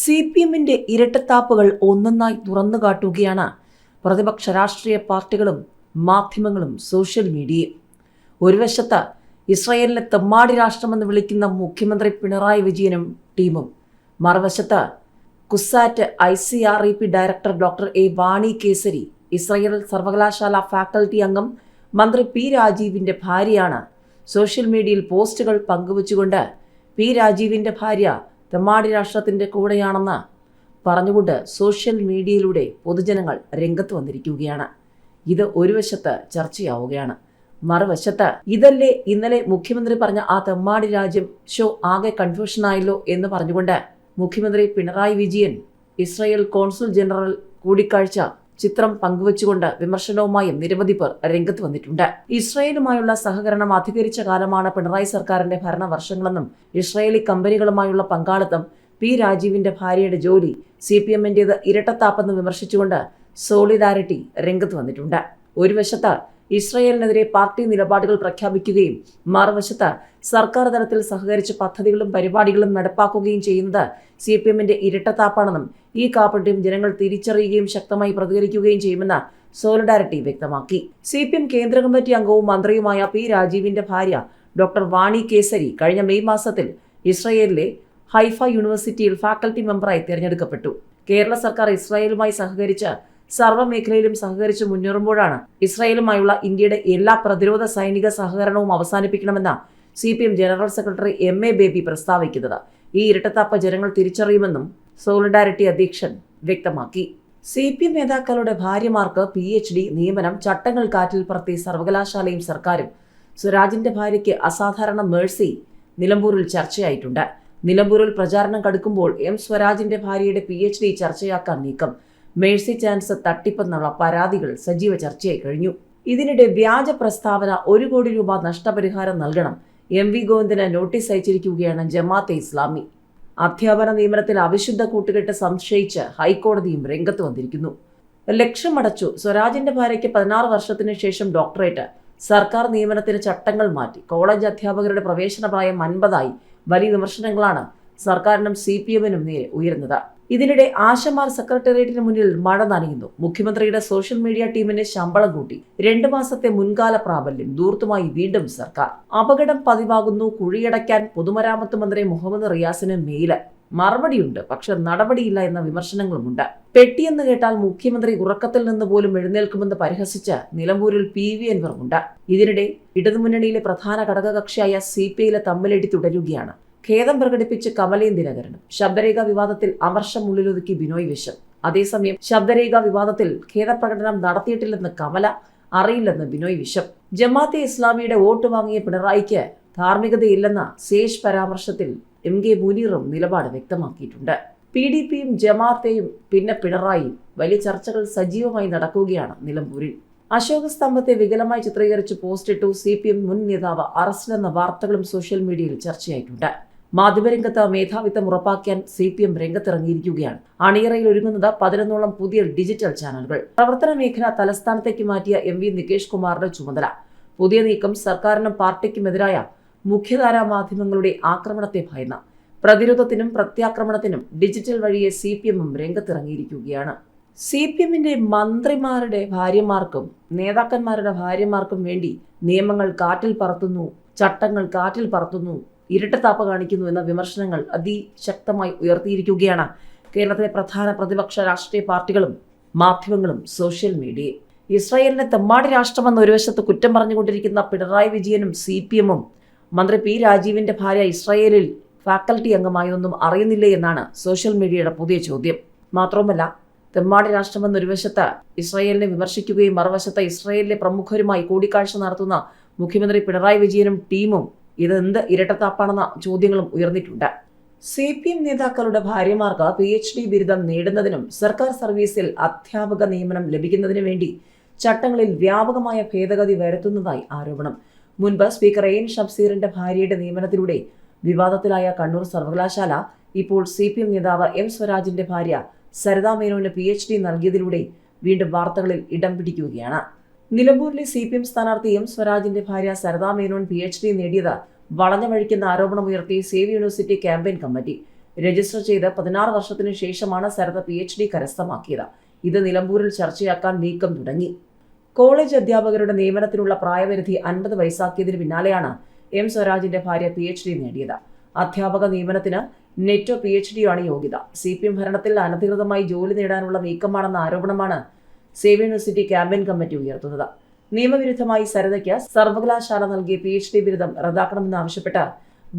C P എമ്മിന്റെ ഇരട്ടത്താപ്പുകൾ ഒന്നൊന്നായി തുറന്നു കാട്ടുകയാണ് പ്രതിപക്ഷ രാഷ്ട്രീയ പാർട്ടികളും മാധ്യമങ്ങളും സോഷ്യൽ മീഡിയയും ഒരു വശത്ത് ഇസ്രയേലിനെ തെമ്മാടി രാഷ്ട്രമെന്ന് വിളിക്കുന്ന മുഖ്യമന്ത്രി പിണറായി വിജയനും ടീമും. മറുവശത്ത് CUSAT I C R E P director doctor A Vani Kesari Israel സർവകലാശാല ഫാക്കൽറ്റി അംഗം മന്ത്രി പി രാജീവിന്റെ ഭാര്യയാണ്. സോഷ്യൽ മീഡിയയിൽ പോസ്റ്റുകൾ പങ്കുവച്ചുകൊണ്ട് പി രാജീവിന്റെ ഭാര്യ തെമ്മാടി രാഷ്ട്രത്തിന്റെ കൂടെയാണെന്ന് പറഞ്ഞുകൊണ്ട് സോഷ്യൽ മീഡിയയിലൂടെ പൊതുജനങ്ങൾ രംഗത്ത് വന്നിരിക്കുകയാണ്. ഇത് ഒരു വശത്ത് ചർച്ചയാവുകയാണ്. മറുവശത്ത് ഇതല്ലേ ഇന്നലെ മുഖ്യമന്ത്രി പറഞ്ഞ ആ തെമ്മാടി രാജ്യം ഷോ ആകെ കൺഫ്യൂഷനായല്ലോ എന്ന് പറഞ്ഞുകൊണ്ട് മുഖ്യമന്ത്രി Pinarayi Vijayan Israel consul general കൂടിക്കാഴ്ച ചിത്രം പങ്കുവച്ചുകൊണ്ട് വിമർശനവുമായും നിരവധി പേർ രംഗത്ത് വന്നിട്ടുണ്ട്. ഇസ്രയേലുമായുള്ള സഹകരണം അധികരിച്ച കാലമാണ് പിണറായി സർക്കാരിന്റെ ഭരണവർഷങ്ങളെന്നും ഇസ്രയേലി കമ്പനികളുമായുള്ള പങ്കാളിത്തം പി രാജീവിന്റെ ഭാര്യയുടെ ജോലി സി പി എമ്മിന്റേത് ഇരട്ടത്താപ്പെന്ന് വിമർശിച്ചുകൊണ്ട് സോളിഡാരിറ്റി രംഗത്ത് വന്നിട്ടുണ്ട്. ഒരു വശത്ത് ഇസ്രായേലിനെതിരെ പാർട്ടി നിലപാടുകൾ പ്രഖ്യാപിക്കുകയും മറുവശത്ത് സർക്കാർ തലത്തിൽ സഹകരിച്ച് പദ്ധതികളും പരിപാടികളും നടപ്പാക്കുകയും ചെയ്യുന്നത് സി പി എമ്മിന്റെ ഇരട്ടത്താപ്പാണെന്നും ഈ കാപ്പട്യം ജനങ്ങൾ തിരിച്ചറിയുകയും ശക്തമായി പ്രതികരിക്കുകയും ചെയ്യുമെന്ന് സോളിഡാരിറ്റി വ്യക്തമാക്കി. സി പി എം കേന്ദ്ര കമ്മിറ്റി അംഗവും മന്ത്രിയുമായ പി രാജീവിന്റെ ഭാര്യ ഡോക്ടർ വാണി കേസരി കഴിഞ്ഞ മെയ് മാസത്തിൽ ഇസ്രയേലിലെ ഹൈഫ യൂണിവേഴ്സിറ്റിയിൽ ഫാക്കൽറ്റി മെമ്പറായി തിരഞ്ഞെടുക്കപ്പെട്ടു. കേരള സർക്കാർ ഇസ്രായേലുമായി സഹകരിച്ച് സർവമേഖലയിലും സഹകരിച്ച് മുന്നേറുമ്പോഴാണ് ഇസ്രായേലുമായുള്ള ഇന്ത്യയുടെ എല്ലാ പ്രതിരോധ സൈനിക സഹകരണവും അവസാനിപ്പിക്കണമെന്ന C P M general secretary M A Baby പ്രസ്താവിക്കുന്നത്. ഈ ഇരട്ടത്താപ്പ ജനങ്ങൾ തിരിച്ചറിയുമെന്നും സോളിഡാരിറ്റി അധ്യക്ഷൻ വ്യക്തമാക്കി. സി പി എം നേതാക്കളുടെ ഭാര്യമാർക്ക് പി എച്ച് ഡി നിയമനം ചട്ടങ്ങൾ കാറ്റിൽ പറത്തി സർവകലാശാലയും സർക്കാരും സ്വരാജിന്റെ ഭാര്യയ്ക്ക് അസാധാരണ മേഴ്സി നിലമ്പൂരിൽ ചർച്ചയായിട്ടുണ്ട്. നിലമ്പൂരിൽ പ്രചാരണം കടുക്കുമ്പോൾ എം സ്വരാജിന്റെ ഭാര്യയുടെ പി എച്ച് ഡി ചർച്ചയാക്കാൻ നീക്കം. മേഴ്സി ചാൻസ് തട്ടിപ്പെന്നുള്ള പരാതികൾ സജീവ ചർച്ചയായി കഴിഞ്ഞു. ഇതിനിടെ വ്യാജ പ്രസ്താവന ഒരു കോടി രൂപ നഷ്ടപരിഹാരം നൽകണം. എം വി ഗോവിന്ദന് നോട്ടീസ് അയച്ചിരിക്കുകയാണ് ജമാഅത്തെ ഇസ്ലാമി. അധ്യാപന നിയമനത്തിൽ അവിശുദ്ധ കൂട്ടുകെട്ട് സംശയിച്ച് ഹൈക്കോടതിയും രംഗത്ത് വന്നിരിക്കുന്നു. ലക്ഷ്യമടച്ചു സ്വരാജിന്റെ ഭാര്യയ്ക്ക് പതിനാറ് വർഷത്തിന് ശേഷം ഡോക്ടറേറ്റ്. സർക്കാർ നിയമനത്തിന് ചട്ടങ്ങൾ മാറ്റി. കോളേജ് അധ്യാപകരുടെ പ്രവേശന പ്രായം അൻപതായി. വലിയ വിമർശനങ്ങളാണ് സർക്കാരിനും സി പി എമ്മിനും നേരെ ഉയരുന്നത്. ഇതിനിടെ ആശമാർ സെക്രട്ടേറിയറ്റിന് മുന്നിൽ മഴ നനയുന്നു. മുഖ്യമന്ത്രിയുടെ സോഷ്യൽ മീഡിയ ടീമിന് ശമ്പളം കൂട്ടി. രണ്ടു മാസത്തെ മുൻകാല പ്രാബല്യം ദൂർത്തുമായി വീണ്ടും സർക്കാർ. അപകടം പതിവാകുന്നു കുഴിയടയ്ക്കാൻ പൊതുമരാമത്ത് മന്ത്രി മുഹമ്മദ് റിയാസിന് മെയിൽ. മറുപടിയുണ്ട് പക്ഷെ നടപടിയില്ല എന്ന വിമർശനങ്ങളുമുണ്ട്. പെട്ടിയെന്ന് കേട്ടാൽ മുഖ്യമന്ത്രി ഉറക്കത്തിൽ നിന്ന് പോലും എഴുന്നേൽക്കുമെന്ന് പരിഹസിച്ച് നിലമ്പൂരിൽ പി വി അൻവറുമുണ്ട്. ഇതിനിടെ ഇടതുമുന്നണിയിലെ പ്രധാന ഘടകകക്ഷിയായ സി പി ഐയിലെ തമ്മിലടി തുടരുകയാണ്. ഖേദം പ്രകടിപ്പിച്ച് കമലയും ദിനകരനും. ശബ്ദരേഖ വിവാദത്തിൽ അമർഷം ഉള്ളിലൊതുക്കി ബിനോയ് വിശ്വം അതേസമയം ശബ്ദരേഖ വിവാദത്തിൽ ഖേദപ്രകടനം നടത്തിയിട്ടില്ലെന്ന് കമല അറിയില്ലെന്ന് ബിനോയ് വിശ്വം ജമാഅത്തെ ഇസ്ലാമിയുടെ വോട്ട് വാങ്ങിയ പിണറായിക്ക് ധാർമ്മികതയില്ലെന്ന ശേഷ് പരാമർശത്തിൽ എം കെ മുനീറും നിലപാട് വ്യക്തമാക്കിയിട്ടുണ്ട്. പി ഡി പിയും ജമാഅത്തെയും പിന്നെ പിണറായിയും വലിയ ചർച്ചകൾ സജീവമായി നടക്കുകയാണ് നിലമ്പൂരിൽ. അശോക സ്തംഭത്തെ വികലമായി ചിത്രീകരിച്ച് പോസ്റ്റിട്ടു സി പി എം മുൻ നേതാവ് അറസ്റ്റിലെന്ന വാർത്തകളും സോഷ്യൽ മീഡിയയിൽ ചർച്ചയായിട്ടുണ്ട്. മാധ്യമരംഗത്ത് മേധാവിത്വം ഉറപ്പാക്കാൻ സി പി എം രംഗത്തിറങ്ങിയിരിക്കുകയാണ്. അണിയറയിൽ ഒരുങ്ങുന്നത് പതിനൊന്നോളം പുതിയ ഡിജിറ്റൽ ചാനലുകൾ. പ്രവർത്തന മേഖല തലസ്ഥാനത്തേക്ക് മാറ്റിയ എം വി നികേഷ് കുമാറിന്റെ ചുമതല. പുതിയ നീക്കം സർക്കാരിനും പാർട്ടിക്കുമെതിരായ മുഖ്യധാരാ മാധ്യമങ്ങളുടെ ആക്രമണത്തെ ഭയന്ന. പ്രതിരോധത്തിനും പ്രത്യാക്രമണത്തിനും ഡിജിറ്റൽ വഴിയെ സി പി എമ്മും രംഗത്തിറങ്ങിയിരിക്കുകയാണ്. സി പി എമ്മിന്റെ മന്ത്രിമാരുടെ ഭാര്യമാർക്കും നേതാക്കന്മാരുടെ ഭാര്യമാർക്കും വേണ്ടി നിയമങ്ങൾ കാറ്റിൽ പറത്തുന്നു ചട്ടങ്ങൾ കാറ്റിൽ പറത്തുന്നു ഇരട്ടത്താപ്പ് കാണിക്കുന്നു എന്ന വിമർശനങ്ങൾ അതിശക്തമായി ഉയർത്തിയിരിക്കുകയാണ്. കേരളത്തിലെ പ്രധാന പ്രതിപക്ഷ രാഷ്ട്രീയ പാർട്ടികളും മാധ്യമങ്ങളും സോഷ്യൽ മീഡിയയും. ഇസ്രായേലിനെ തെമ്മാടി രാഷ്ട്രമെന്ന ഒരു വശത്ത് കുറ്റം പറഞ്ഞുകൊണ്ടിരിക്കുന്ന പിണറായി വിജയനും സി പി എമ്മും മന്ത്രി പി രാജീവിന്റെ ഭാര്യ ഇസ്രായേലിൽ ഫാക്കൽറ്റി അംഗമായൊന്നും അറിയുന്നില്ലേ എന്നാണ് സോഷ്യൽ മീഡിയയുടെ പുതിയ ചോദ്യം. മാത്രവുമല്ല തെമ്മാടി രാഷ്ട്രമെന്ന ഒരു വശത്ത് ഇസ്രായേലിനെ വിമർശിക്കുകയും മറുവശത്ത് ഇസ്രായേലിലെ പ്രമുഖരുമായി കൂടിക്കാഴ്ച നടത്തുന്ന മുഖ്യമന്ത്രി പിണറായി വിജയനും ടീമും ഇതെന്ത് ഇരട്ടത്താപ്പാണെന്ന ചോദ്യങ്ങളും ഉയർന്നിട്ടുണ്ട്. സി പി എം നേതാക്കളുടെ ഭാര്യമാർക്ക് പി എച്ച് ഡി ബിരുദം നേടുന്നതിനും സർക്കാർ സർവീസിൽ അധ്യാപക നിയമനം ലഭിക്കുന്നതിനു വേണ്ടി ചട്ടങ്ങളിൽ വ്യാപകമായ ഭേദഗതി വരുത്തുന്നതായി ആരോപണം. മുൻപ് സ്പീക്കർ എൻ ഷംസീറിന്റെ ഭാര്യയുടെ നിയമനത്തിലൂടെ വിവാദത്തിലായ കണ്ണൂർ സർവകലാശാല ഇപ്പോൾ സി പി എം നേതാവ് എം സ്വരാജിന്റെ ഭാര്യ സരിതാ മേനോന് പി എച്ച് ഡി നൽകിയതിലൂടെ വീണ്ടും വാർത്തകളിൽ ഇടം പിടിക്കുകയാണ്. നിലമ്പൂരിലെ സി പി എം സ്ഥാനാർത്ഥി എം സ്വരാജിന്റെ ഭാര്യ Sarada Menon P H D നേടിയത് വളഞ്ഞ വഴിക്കുന്ന ആരോപണമുയർത്തി save university campaign committee. Register ചെയ്ത് പതിനാറ് വർഷത്തിനു ശേഷമാണ് സരദ പി എച്ച് ഡി കരസ്ഥമാക്കിയത്. ഇത് നിലമ്പൂരിൽ ചർച്ചയാക്കാൻ നീക്കം തുടങ്ങി. കോളേജ് അധ്യാപകരുടെ നിയമനത്തിനുള്ള പ്രായപരിധി അൻപത് വയസ്സാക്കിയതിന് പിന്നാലെയാണ് എം സ്വരാജിന്റെ ഭാര്യ പി എച്ച് ഡി നേടിയത്. അധ്യാപക നിയമനത്തിന് നെറ്റോ പി എച്ച് ഡിയാണ് യോഗ്യത സി പി എം ഭരണത്തിൽ അനധികൃതമായി ജോലി നേടാനുള്ള നീക്കമാണെന്ന ആരോപണമാണ് സേവ് യൂണിവേഴ്സിറ്റി ക്യാമ്പയിൻ കമ്മിറ്റി ഉയർത്തുന്നത്. നിയമവിരുദ്ധമായി സരിതയ്ക്ക് സർവകലാശാല നൽകിയ പി എച്ച് ഡി ബിരുദം റദ്ദാക്കണമെന്നാവശ്യപ്പെട്ട്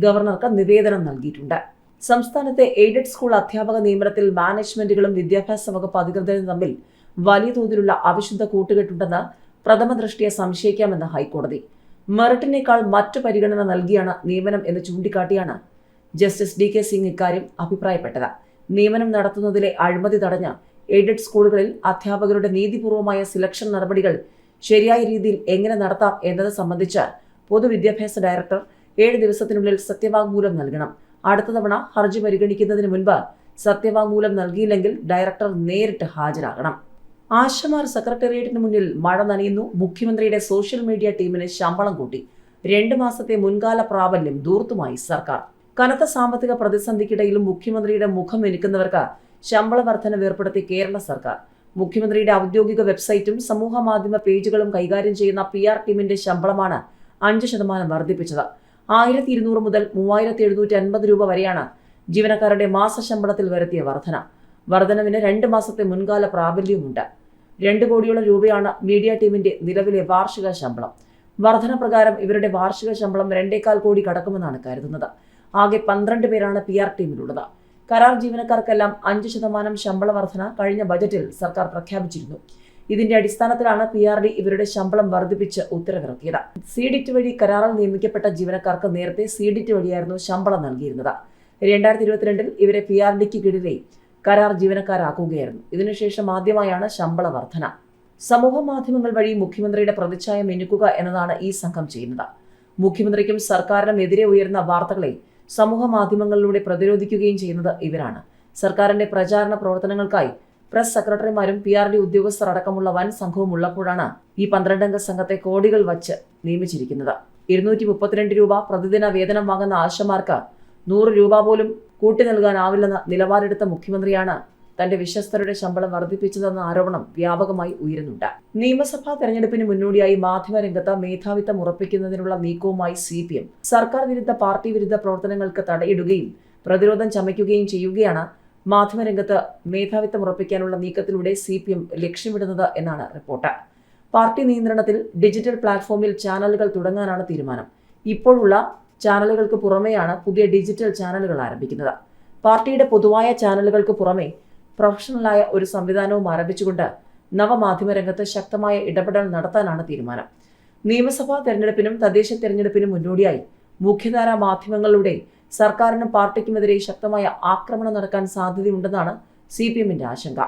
ഗവർണർക്ക് നിവേദനം നൽകിയിട്ടുണ്ട്. സംസ്ഥാനത്തെ എയ്ഡഡ് സ്കൂൾ അധ്യാപക നിയമനത്തിൽ മാനേജ്മെന്റുകളും വിദ്യാഭ്യാസ വകുപ്പ് അധികൃതരും തമ്മിൽ വലിയ തോതിലുള്ള അവിശുദ്ധ കൂട്ടുകെട്ടുണ്ടെന്ന് പ്രഥമ ദൃഷ്ടിയെ സംശയിക്കാമെന്ന് ഹൈക്കോടതി. മെറിറ്റിനേക്കാൾ മറ്റു പരിഗണന നൽകിയാണ് നിയമനം എന്ന് ചൂണ്ടിക്കാട്ടിയാണ് ജസ്റ്റിസ് ഡി കെ സിംഗ് ഇക്കാര്യം അഭിപ്രായപ്പെട്ടത്. നിയമനം നടത്തുന്നതിലെ അഴിമതി തടഞ്ഞ എയ്ഡഡ് സ്കൂളുകളിൽ അധ്യാപകരുടെ നീതിപൂർവമായ സിലക്ഷൻ നടപടികൾ ശരിയായ രീതിയിൽ എങ്ങനെ നടത്താം എന്നത് സംബന്ധിച്ച് പൊതുവിദ്യാഭ്യാസ ഡയറക്ടർ ഏഴ് ദിവസത്തിനുള്ളിൽ സത്യവാങ്മൂലം നൽകണം. അടുത്ത തവണ ഹർജി പരിഗണിക്കുന്നതിന് മുൻപ് സത്യവാങ്മൂലം നൽകിയില്ലെങ്കിൽ ഡയറക്ടർ നേരിട്ട് ഹാജരാകണം. ആശമാർ സെക്രട്ടേറിയറ്റിന് മുന്നിൽ മഴ നനയുന്നു. മുഖ്യമന്ത്രിയുടെ സോഷ്യൽ മീഡിയ ടീമിന് ശമ്പളം കൂട്ടി. രണ്ട് മാസത്തെ മുൻകാല പ്രാബല്യം ദൂർത്തുമായി സർക്കാർ. കനത്ത സാമ്പത്തിക പ്രതിസന്ധിക്കിടയിലും മുഖ്യമന്ത്രിയുടെ മുഖം എനിക്കുന്നവർക്ക് ശമ്പള വർധന ഏർപ്പെടുത്തി കേരള സർക്കാർ. മുഖ്യമന്ത്രിയുടെ ഔദ്യോഗിക വെബ്സൈറ്റും സമൂഹ മാധ്യമ പേജുകളും കൈകാര്യം ചെയ്യുന്ന പി ആർ ടീമിന്റെ ശമ്പളമാണ് അഞ്ച് ശതമാനം വർദ്ധിപ്പിച്ചത്. ആയിരത്തി ഇരുന്നൂറ് മുതൽ മൂവായിരത്തി എഴുന്നൂറ്റി അൻപത് രൂപ വരെയാണ് ജീവനക്കാരുടെ മാസ ശമ്പളത്തിൽ വരുത്തിയ വർധന. വർധനവിന് രണ്ട് മാസത്തെ മുൻകാല പ്രാബല്യവുമുണ്ട്. രണ്ട് കോടിയോളം രൂപയാണ് മീഡിയ ടീമിന്റെ നിലവിലെ വാർഷിക ശമ്പളം. വർധന പ്രകാരം ഇവരുടെ വാർഷിക ശമ്പളം രണ്ടേകാൽ കോടി കടക്കുമെന്നാണ് കരുതുന്നത്. ആകെ പന്ത്രണ്ട് പേരാണ് പി ആർ ടീമിലുള്ളത്. കരാർ ജീവനക്കാർക്കെല്ലാം അഞ്ച് ശതമാനം ശമ്പള വർധന കഴിഞ്ഞ ബജറ്റിൽ സർക്കാർ പ്രഖ്യാപിച്ചിരുന്നു. ഇതിന്റെ അടിസ്ഥാനത്തിലാണ് പി ആർ ഡി ഇവരുടെ ശമ്പളം വർദ്ധിപ്പിച്ച് ഉത്തരവിറക്കിയത്. സി ഡിറ്റ് വഴി കരാറിൽ നിയമിക്കപ്പെട്ട ജീവനക്കാർക്ക് നേരത്തെ സി ഡിറ്റ് വഴിയായിരുന്നു ശമ്പളം നൽകിയിരുന്നത്. രണ്ടായിരത്തി ഇരുപത്തിരണ്ടിൽ ഇവരെ പി ആർ ഡിക്ക് കീഴിലെ കരാർ ജീവനക്കാരാക്കുകയായിരുന്നു. ഇതിനുശേഷം ആദ്യമായാണ് ശമ്പള വർധന. സമൂഹ മാധ്യമങ്ങൾ വഴി മുഖ്യമന്ത്രിയുടെ പ്രതിച്ഛായ മിനുക്കുക എന്നതാണ് ഈ സംഘം ചെയ്യുന്നത്. മുഖ്യമന്ത്രിക്കും സർക്കാരിനും എതിരെ ഉയർന്ന വാർത്തകളെ സമൂഹ മാധ്യമങ്ങളിലൂടെ പ്രതിരോധിക്കുകയും ചെയ്യുന്നത് ഇവരാണ്. സർക്കാരിന്റെ പ്രചാരണ പ്രവർത്തനങ്ങൾക്കായി പ്രസ് സെക്രട്ടറിമാരും പി ആർ ഡി ഉദ്യോഗസ്ഥർ അടക്കമുള്ള വൻ സംഘവും ഉള്ളപ്പോഴാണ് ഈ പന്ത്രണ്ടംഗ സംഘത്തെ കോടികൾ വച്ച് നിയമിച്ചിരിക്കുന്നത്. ഇരുന്നൂറ്റി മുപ്പത്തിരണ്ട് രൂപ പ്രതിദിന വേതനം വാങ്ങുന്ന ആശമാർക്ക് നൂറ് രൂപ പോലും കൂട്ടി നൽകാനാവില്ലെന്ന നിലപാടെടുത്ത മുഖ്യമന്ത്രിയാണ് തന്റെ വിശ്വസ്തരുടെ ശമ്പളം വർദ്ധിപ്പിച്ചതെന്ന ആരോപണം വ്യാപകമായി ഉയരുന്നുണ്ട്. നിയമസഭാ തെരഞ്ഞെടുപ്പിന് മുന്നോടിയായി മാധ്യമരംഗത്ത് മേധാവിത്വം ഉറപ്പിക്കുന്നതിനുള്ള നീക്കവുമായി സി പി എം സർക്കാർ വിരുദ്ധ പാർട്ടി വിരുദ്ധ പ്രവർത്തനങ്ങൾക്ക് തടയിടുകയും പ്രതിരോധം ചമയ്ക്കുകയും ചെയ്യുകയാണ് മാധ്യമരംഗത്ത് മേധാവിത്വം ഉറപ്പിക്കാനുള്ള നീക്കത്തിലൂടെ സി പി എം ലക്ഷ്യമിടുന്നത് എന്നാണ് റിപ്പോർട്ട്. പാർട്ടി നിയന്ത്രണത്തിൽ ഡിജിറ്റൽ പ്ലാറ്റ്ഫോമിൽ ചാനലുകൾ തുടങ്ങാനാണ് തീരുമാനം. ഇപ്പോഴുള്ള ചാനലുകൾക്ക് പുറമെയാണ് പുതിയ ഡിജിറ്റൽ ചാനലുകൾ ആരംഭിക്കുന്നത്. പാർട്ടിയുടെ പൊതുവായ ചാനലുകൾക്ക് പുറമെ പ്രൊഫഷണലായ ഒരു സംവിധാനവും ആരംഭിച്ചുകൊണ്ട് നവമാധ്യമ രംഗത്ത് ശക്തമായ ഇടപെടൽ നടത്താനാണ് തീരുമാനം. നിയമസഭാ തെരഞ്ഞെടുപ്പിനും തദ്ദേശ തെരഞ്ഞെടുപ്പിനും മുന്നോടിയായി മുഖ്യധാരാ മാധ്യമങ്ങളിലൂടെ സർക്കാരിനും പാർട്ടിക്കുമെതിരെ ശക്തമായ ആക്രമണം നടക്കാൻ സാധ്യതയുണ്ടെന്നാണ് സി പി എമ്മിന്റെ ആശങ്ക.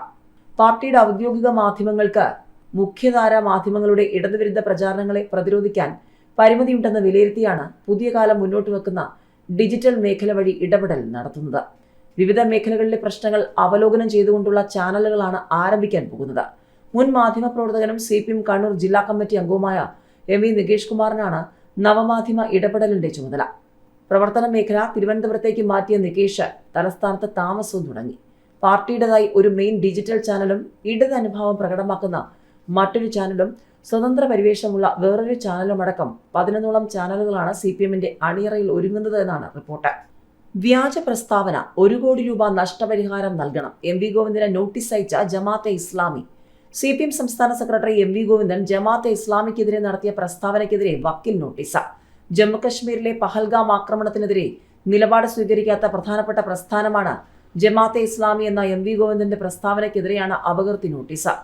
പാർട്ടിയുടെ ഔദ്യോഗിക മാധ്യമങ്ങൾക്ക് മുഖ്യധാരാ മാധ്യമങ്ങളുടെ ഇടതുവിരുദ്ധ പ്രചാരണങ്ങളെ പ്രതിരോധിക്കാൻ പരിമിതിയുണ്ടെന്ന് വിലയിരുത്തിയാണ് പുതിയ കാലം മുന്നോട്ട് വെക്കുന്ന ഡിജിറ്റൽ മേഖല വഴി ഇടപെടൽ നടത്തുന്നത്. വിവിധ മേഖലകളിലെ പ്രശ്നങ്ങൾ അവലോകനം ചെയ്തുകൊണ്ടുള്ള ചാനലുകളാണ് ആരംഭിക്കാൻ പോകുന്നത്. മുൻ മാധ്യമപ്രവർത്തകനും സി പി എം കണ്ണൂർ ജില്ലാ കമ്മിറ്റി അംഗവുമായ എം വി നികേഷ് കുമാറിനാണ് നവമാധ്യമ ഇടപെടലിന്റെ ചുമതല. പ്രവർത്തന മേഖല തിരുവനന്തപുരത്തേക്ക് മാറ്റിയ നികേഷ് തലസ്ഥാനത്ത് താമസവും തുടങ്ങി. പാർട്ടിയുടേതായി ഒരു മെയിൻ ഡിജിറ്റൽ ചാനലും ഇടത് അനുഭാവം പ്രകടമാക്കുന്ന മറ്റൊരു ചാനലും സ്വതന്ത്ര പരിവേഷമുള്ള വേറൊരു ചാനലുമടക്കം പതിനൊന്നോളം ചാനലുകളാണ് സി പി എമ്മിന്റെ അണിയറയിൽ ഒരുങ്ങുന്നത് എന്നാണ് റിപ്പോർട്ട്. വ്യാജ പ്രസ്താവന ഒരു കോടി രൂപ നഷ്ടപരിഹാരം നൽകണം. എം വി ഗോവിന്ദന് നോട്ടീസ് അയച്ച Jamaat-e Islami. C P M സംസ്ഥാന secretary M V Govindan Jamaat-e ഇസ്ലാമിക്കെതിരെ നടത്തിയ പ്രസ്താവനയ്ക്കെതിരെ വക്കീൽ നോട്ടീസ്. ജമ്മുകശ്മീരിലെ പഹൽഗാം ആക്രമണത്തിനെതിരെ നിലപാട് സ്വീകരിക്കാത്ത പ്രധാനപ്പെട്ട പ്രസ്ഥാനമാണ് ജമാഅത്തെ ഇസ്ലാമി എന്ന എം വി ഗോവിന്ദന്റെ പ്രസ്താവനയ്ക്കെതിരെയാണ് അപകീർത്തി നോട്ടീസ്.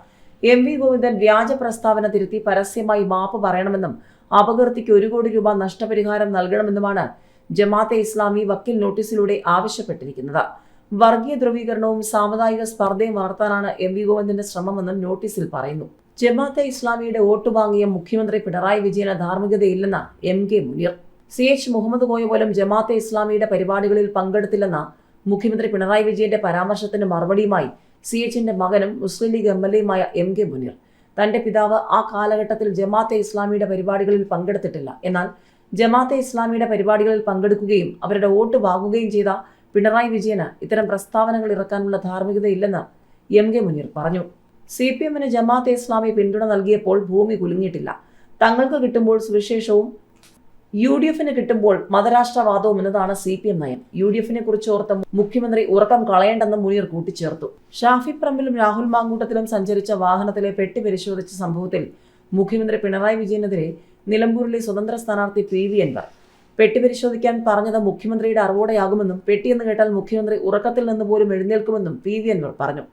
എം വി ഗോവിന്ദൻ വ്യാജ പ്രസ്താവന തിരുത്തി പരസ്യമായി മാപ്പ് പറയണമെന്നും അപകീർത്തിക്ക് ഒരു കോടി രൂപ നഷ്ടപരിഹാരം നൽകണമെന്നുമാണ് ജമാഅത്തെ ഇസ്ലാമി വക്കീൽ നോട്ടീസിലൂടെ ആവശ്യപ്പെട്ടിരിക്കുന്നത്. വർഗീയ ധ്രുവീകരണവും സാമുദായിക സ്പർദ്ധയും വളർത്താനാണ് എം വി ഗോവിന്ദന്റെ ശ്രമമെന്നും നോട്ടീസിൽ പറയുന്നു. ജമാഅത്തെ ഇസ്ലാമിയുടെ വോട്ട് വാങ്ങിയ മുഖ്യമന്ത്രി പിണറായി വിജയന് ധാർമ്മികതയില്ലെന്ന M K Muneer. C H Muhammad Koya പോലും ജമാഅത്തെ ഇസ്ലാമിയുടെ പരിപാടികളിൽ പങ്കെടുത്തില്ലെന്ന മുഖ്യമന്ത്രി പിണറായി വിജയന്റെ പരാമർശത്തിന് മറുപടിയുമായി സി എച്ചിന്റെ മകനും മുസ്ലിം ലീഗ് എം എൽ എയുമായ എം കെ മുനീർ. തന്റെ പിതാവ് ആ കാലഘട്ടത്തിൽ ജമാഅത്തെ ഇസ്ലാമിയുടെ പരിപാടികളിൽ പങ്കെടുത്തിട്ടില്ല. എന്നാൽ ജമാഅത്തെ ഇസ്ലാമിയുടെ പരിപാടികളിൽ പങ്കെടുക്കുകയും അവരുടെ വോട്ട് വാങ്ങുകയും ചെയ്ത പിണറായി വിജയന് ഇത്തരം പ്രസ്താവനകൾ ഇറക്കാനുള്ള ധാർമ്മികതയില്ലെന്ന് എം കെ മുനീർ പറഞ്ഞു. സി പി എമ്മിന് ജമാഅത്തെ ഇസ്ലാമി പിന്തുണ നൽകിയപ്പോൾ ഭൂമി കുലുങ്ങിയിട്ടില്ല. തങ്ങൾക്ക് കിട്ടുമ്പോൾ സുവിശേഷവും യു ഡി എഫിന് കിട്ടുമ്പോൾ മതരാഷ്ട്രവാദവും എന്നതാണ് സി പി എം നയം. യു ഡി എഫിനെ കുറിച്ച് ഓർത്ത് മുഖ്യമന്ത്രി ഉറക്കം കളയേണ്ടെന്ന് മുനീർ കൂട്ടിച്ചേർത്തു. ഷാഫി പറമ്പിലും രാഹുൽ മാങ്കൂട്ടത്തിലും സഞ്ചരിച്ച വാഹനത്തിലെ പെട്ടി പരിശോധിച്ച സംഭവത്തിൽ മുഖ്യമന്ത്രി പിണറായി വിജയനെതിരെ നിലമ്പൂരിലെ സ്വതന്ത്ര സ്ഥാനാർത്ഥി പി വി അൻവർ. പെട്ടി പരിശോധിക്കാൻ പറഞ്ഞത് മുഖ്യമന്ത്രിയുടെ അറിവോടെയാകുമെന്നും പെട്ടിയെന്ന് കേട്ടാൽ മുഖ്യമന്ത്രി ഉറക്കത്തിൽ നിന്ന് പോലും എഴുന്നേൽക്കുമെന്നും പി വി അൻവർ പറഞ്ഞു.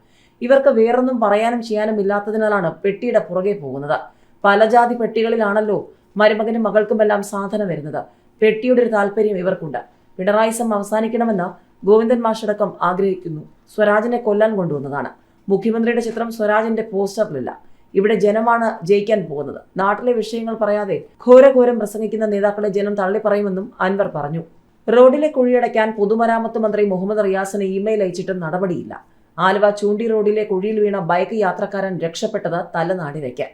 ഇവർക്ക് വേറൊന്നും പറയാനും ചെയ്യാനും ഇല്ലാത്തതിനാലാണ് പെട്ടിയുടെ പുറകെ പോകുന്നത്. പലജാതി പെട്ടികളിലാണല്ലോ മരുമകനും മകൾക്കുമെല്ലാം സാധനം വരുന്നത്. പെട്ടിയുടെ ഒരു താല്പര്യം ഇവർക്കുണ്ട്. പിണറായിസം അവസാനിക്കണമെന്ന് ഗോവിന്ദൻ മാഷടക്കം ആഗ്രഹിക്കുന്നു. സ്വരാജിനെ കൊല്ലാൻ കൊണ്ടുവന്നതാണ്. മുഖ്യമന്ത്രിയുടെ ചിത്രം സ്വരാജിന്റെ പോസ്റ്ററിലില്ല. ഇവിടെ ജനമാണ് ജയിക്കാൻ പോകുന്നത്. നാട്ടിലെ വിഷയങ്ങൾ പറയാതെ ഘോരഘോരം പ്രസംഗിക്കുന്ന നേതാക്കളെ ജനം തള്ളിപ്പറയുമെന്നും അൻവർ പറഞ്ഞു. റോഡിലെ കുഴിയടയ്ക്കാൻ പൊതുമരാമത്ത് മന്ത്രി മുഹമ്മദ് റിയാസിന് ഇമെയിൽ അയച്ചിട്ടും നടപടിയില്ല. ആലുവ ചൂണ്ടി റോഡിലെ കുഴിയിൽ വീണ ബൈക്ക് യാത്രക്കാരൻ രക്ഷപ്പെട്ടത് തലനാടിലേക്ക്.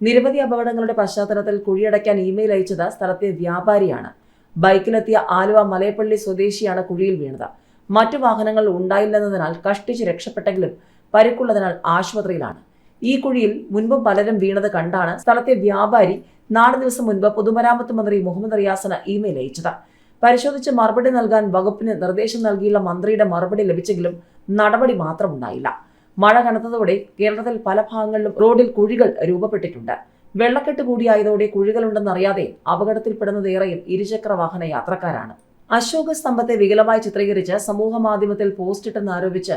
നിരവധി അപകടങ്ങളുടെ പശ്ചാത്തലത്തിൽ കുഴിയടയ്ക്കാൻ ഇമെയിൽ അയച്ചത് സ്ഥലത്തെ വ്യാപാരിയാണ്. ബൈക്കിലെത്തിയ ആലുവ മലയപ്പള്ളി സ്വദേശിയാണ് കുഴിയിൽ വീണത്. മറ്റു വാഹനങ്ങൾ ഉണ്ടായില്ലെന്നതിനാൽ കഷ്ടിച്ച് രക്ഷപ്പെട്ടെങ്കിലും പരിക്കുള്ളതിനാൽ ആശുപത്രിയിലാണ്. ഈ കുഴിയിൽ മുൻപും പലരും വീണത് കണ്ടാണ് സ്ഥലത്തെ വ്യാപാരി നാല് ദിവസം മുൻപ് പൊതുമരാമത്ത് മന്ത്രി മുഹമ്മദ് റിയാസിന് ഇമെയിൽ അയച്ചത്. പരിശോധിച്ച് മറുപടി നൽകാൻ വകുപ്പിന് നിർദ്ദേശം നൽകിയുള്ള മന്ത്രിയുടെ മറുപടി ലഭിച്ചെങ്കിലും നടപടി മാത്രം ഉണ്ടായില്ല. മഴ കനത്തതോടെ കേരളത്തിൽ പല ഭാഗങ്ങളിലും റോഡിൽ കുഴികൾ രൂപപ്പെട്ടിട്ടുണ്ട്. വെള്ളക്കെട്ട് കൂടിയായതോടെ കുഴികളുണ്ടെന്നറിയാതെ അപകടത്തിൽപ്പെടുന്നതേറെയും ഇരുചക്ര വാഹന യാത്രക്കാരാണ്. അശോക സ്തംഭത്തെ വികലമായി ചിത്രീകരിച്ച് സമൂഹ മാധ്യമത്തിൽ പോസ്റ്റിട്ടെന്നാരോപിച്ച്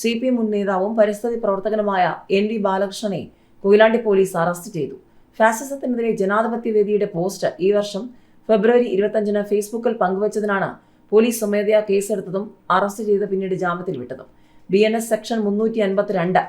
സി പി മുൻ നേതാവും പരിസ്ഥിതി പ്രവർത്തകനുമായ എൻ വി ബാലകൃഷ്ണനെ കൊയിലാണ്ടി പോലീസ് അറസ്റ്റ് ചെയ്തു. ഫാസിസത്തിനെതിരെ ജനാധിപത്യ വേദിയുടെ പോസ്റ്റ് ഈ വർഷം ഫെബ്രുവരി ഇരുപത്തഞ്ചിന് ഫേസ്ബുക്കിൽ പങ്കുവച്ചതിനാണ് പോലീസ് സ്വമേധയാ കേസെടുത്തതും അറസ്റ്റ് ചെയ്ത് പിന്നീട് ജാമ്യത്തിൽ വിട്ടതും. ബി എൻ എസ് സെക്ഷൻ മുന്നൂറ്റി അൻപത്തിരണ്ട്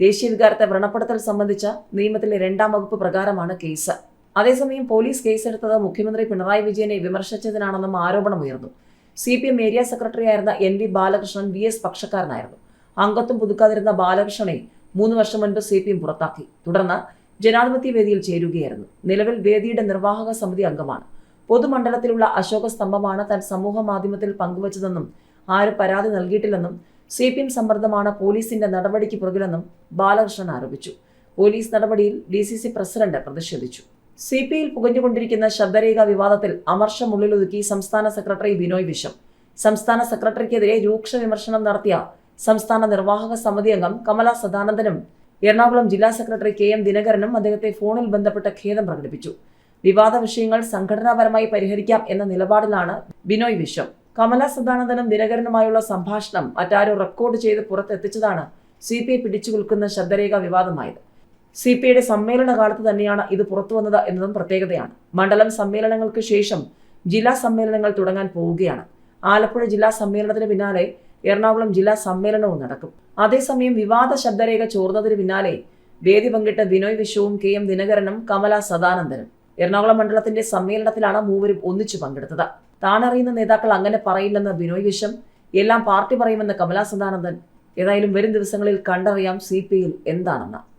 ദേശീയ വികാരത്തെ വ്രണപ്പെടുത്തൽ സംബന്ധിച്ച നിയമത്തിലെ രണ്ടാം വകുപ്പ് പ്രകാരമാണ് കേസ്. അതേസമയം പോലീസ് കേസെടുത്തത് മുഖ്യമന്ത്രി പിണറായി വിജയനെ വിമർശിച്ചതിനാണെന്നും ആരോപണമുയർന്നു. സി പി എം ഏരിയ സെക്രട്ടറിയായിരുന്ന N V Balakrishnan V S പക്ഷക്കാരനായിരുന്നു. അംഗത്വം പുതുക്കാതിരുന്ന ബാലകൃഷ്ണനെ മൂന്ന് വർഷം മുൻപ് സി പി എം പുറത്താക്കി. തുടർന്ന് ജനാധിപത്യ വേദിയിൽ ചേരുകയായിരുന്നു. നിലവിൽ വേദിയുടെ നിർവാഹക സമിതി അംഗമാണ്. പൊതുമണ്ഡലത്തിലുള്ള അശോക സ്തംഭമാണ് താൻ സമൂഹ മാധ്യമത്തിൽ പങ്കുവച്ചതെന്നും ആരും പരാതി നൽകിയിട്ടില്ലെന്നും സി പി എം സമ്മർദ്ദമാണ് പോലീസിന്റെ നടപടിക്ക് പുറകിലെന്നും ബാലകൃഷ്ണൻ ആരോപിച്ചു. പോലീസ് നടപടിയിൽ ഡി സി സി പ്രസിഡന്റ് പ്രതിഷേധിച്ചു. സി പി ഐയിൽ പുകഞ്ഞുകൊണ്ടിരിക്കുന്ന ശബ്ദരേഖ വിവാദത്തിൽ അമർഷമുള്ളിലൊതുക്കി സംസ്ഥാന സെക്രട്ടറി ബിനോയ് വിശ്വം. സംസ്ഥാന സെക്രട്ടറിക്കെതിരെ രൂക്ഷ വിമർശനം നടത്തിയ സംസ്ഥാന നിർവാഹക സമിതി അംഗം കമല സദാനന്ദനും എറണാകുളം ജില്ലാ സെക്രട്ടറി കെ എം ദിനകരനും അദ്ദേഹത്തെ ഫോണിൽ ബന്ധപ്പെട്ട് ഖേദം പ്രകടിപ്പിച്ചു. വിവാദ വിഷയങ്ങൾ സംഘടനാപരമായി പരിഹരിക്കാം എന്ന നിലപാടിലാണ് ബിനോയ് വിശ്വം. കമല സദാനന്ദനും ദിനകരനുമായുള്ള സംഭാഷണം മറ്റാരോ റെക്കോർഡ് ചെയ്ത് പുറത്തെത്തിച്ചതാണ് സി പി ഐ പിടിച്ചു നിൽക്കുന്ന ശബ്ദരേഖ വിവാദമായത്. സി പി ഐയുടെ സമ്മേളന കാലത്ത് തന്നെയാണ് ഇത് പുറത്തുവന്നത് എന്നതും പ്രത്യേകതയാണ്. മണ്ഡലം സമ്മേളനങ്ങൾക്ക് ശേഷം ജില്ലാ സമ്മേളനങ്ങൾ തുടങ്ങാൻ പോവുകയാണ്. ആലപ്പുഴ ജില്ലാ സമ്മേളനത്തിന് പിന്നാലെ എറണാകുളം ജില്ലാ സമ്മേളനവും നടക്കും. അതേസമയം വിവാദ ശബ്ദരേഖ ചോർന്നതിന് പിന്നാലെ വേദി പങ്കിട്ട ബിനോയ് വിശ്വവും കെ എം ദിനകരനും കമല സദാനന്ദനും. എറണാകുളം മണ്ഡലത്തിന്റെ സമ്മേളനത്തിലാണ് മൂവരും ഒന്നിച്ചു പങ്കെടുത്തത്. താനറിയുന്ന നേതാക്കൾ അങ്ങനെ പറയില്ലെന്ന് ബിനോയ് വിശ്വം എല്ലാം പാർട്ടി പറയുമെന്ന് കമലാ സദാനന്ദൻ. ഏതായാലും വരും ദിവസങ്ങളിൽ കണ്ടറിയാം സി പി എന്താണെന്ന്.